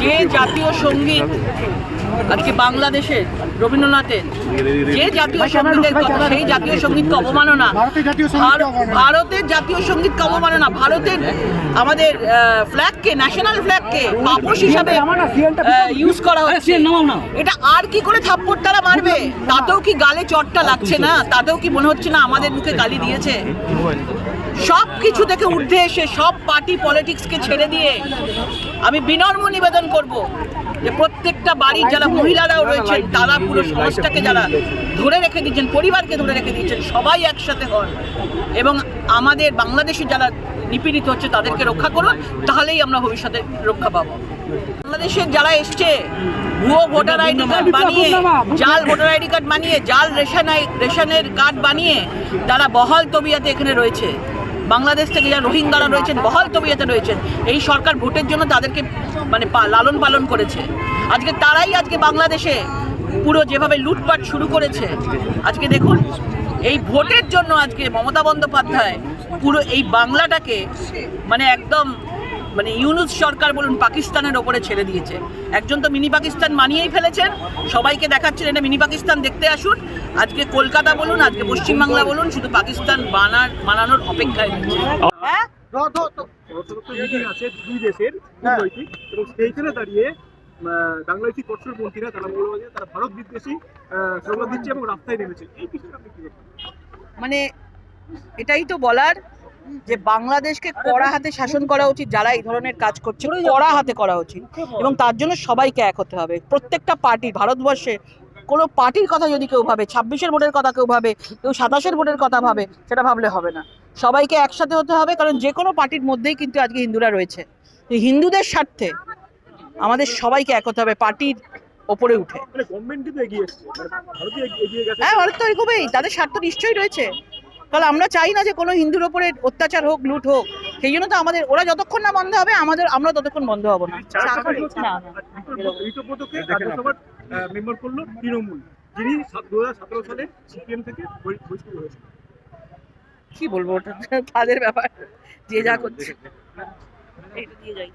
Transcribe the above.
যে জাতীয় সংগীত আজকে বাংলাদেশের রবীন্দ্রনাথের যে জাতীয় সঙ্গীতের কথা সেই জাতীয় সঙ্গীতকে অবমাননা ভারতের জাতীয় সঙ্গীতকে অবমাননা। ভারতের আমাদের ফ্ল্যাগকে ন্যাশনাল ফ্ল্যাগকে পাপোশ হিসাবে ইউজ করা হচ্ছে। এটা আর কি করে থাপ্পড় তারা মারবে? তাতেও কি গালে চটটা লাগছে না? তাতেও কি মনে হচ্ছে না আমাদের মুখে গালি দিয়েছে? সব কিছু থেকে ঊর্ধ্বে এসে সব পার্টি পলিটিক্সকে ছেড়ে দিয়ে আমি বিনম্র নিবেদন করব। যে প্রত্যেকটা বাড়ির যারা মহিলারাও রয়েছেন তারা পুরো সমাজটাকে যারা ধরে রেখে দিচ্ছেন পরিবারকে ধরে রেখে দিচ্ছেন সবাই একসাথে হন। এবং আমাদের বাংলাদেশে যারা নিপীড়িত হচ্ছে তাদেরকে রক্ষা করুন তাহলেই আমরা ভবিষ্যতে রক্ষা পাবো। বাংলাদেশের যারা এসছে ভুয়ো ভোটার আইডি কার্ড বানিয়ে জাল ভোটার আইডি কার্ড বানিয়ে জাল রেশন রেশনের কার্ড বানিয়ে তারা বহাল তবিয়াতে এখানে রয়েছে। বাংলাদেশ থেকে যারা রোহিঙ্গারা রয়েছেন, বহাল তবিয়াতে রয়েছেন, এই সরকার ভোটের জন্য তাদেরকে মানে লালন পালন করেছে। আজকে তারাই আজকে বাংলাদেশে পুরো যেভাবে লুটপাট শুরু করেছে, আজকে দেখুন, এই ভোটের জন্য আজকে মমতা বন্দ্যোপাধ্যায় পুরো এই বাংলাটাকে মানে একদম মানে ইউনুস সরকার বলুন পাকিস্তানের ওপরে ছেড়ে দিয়েছে। একজন তো মিনি পাকিস্তান মানিয়েই ফেলেছেন। সবাইকে দেখাচ্ছেন এটা মিনি পাকিস্তান দেখতে আসুন। আজকে কলকাতা বলুন আজকে পশ্চিমবাংলা বলুন শুধু পাকিস্তান বানার বানানোর অপেক্ষায় রয়েছে। হ্যাঁ? অর্থনৈতিক আছে দুই দেশের এবং সেইখানে দাঁড়িয়ে আহ, বাংলাদেশি কট্টরপন্থীরা তারা মৌলবাদী তারা ভারত বিদ্বেষী আহ, দিচ্ছে এবং রাস্তায় নেমেছে। এই বিষয়ে আপনি কি মানে এটাই তো বলার যে বাংলাদেশকে কড়া হাতে শাসন করা উচিত যারা এই ধরনের কাজ করছে কড়া হাতে করা উচিত। এবং তার জন্য সবাইকে এক হতে হবে। প্রত্যেকটা পার্টি ভারতবর্ষে কোনো পার্টির কথা যদি কেউ ভাবে ছাব্বিশের ভোটের কথা কেউ ভাবে কেউ সাতাশের ভোটের কথা ভাবে সেটা ভাবলে হবে না। সবাইকে একসাথে হতে হবে কারণ যে কোনো পার্টির মধ্যেই কিন্তু আজকে হিন্দুরা রয়েছে। হিন্দুদের স্বার্থে আমাদের সবাইকে এক হতে হবে পার্টির ওপরে উঠে। হ্যাঁ ভারত তো এগোবেই। তাদের স্বার্থ নিশ্চয়ই রয়েছে। তাহলে আমরা চাই না যে কোনো হিন্দুর ওপরে অত্যাচার হোক লুট হোক। সেই জন্য তো আমাদের ওরা যতক্ষণ না বন্ধ হবে আমাদের আমরা ততক্ষণ বন্ধ হব না। মেম্বার করল তৃণমূল যিনি দু হাজার সালে সিপিএম থেকে কি বলব ওটা তাদের ব্যাপার যে যা করছে। এইটা দিয়ে যাই।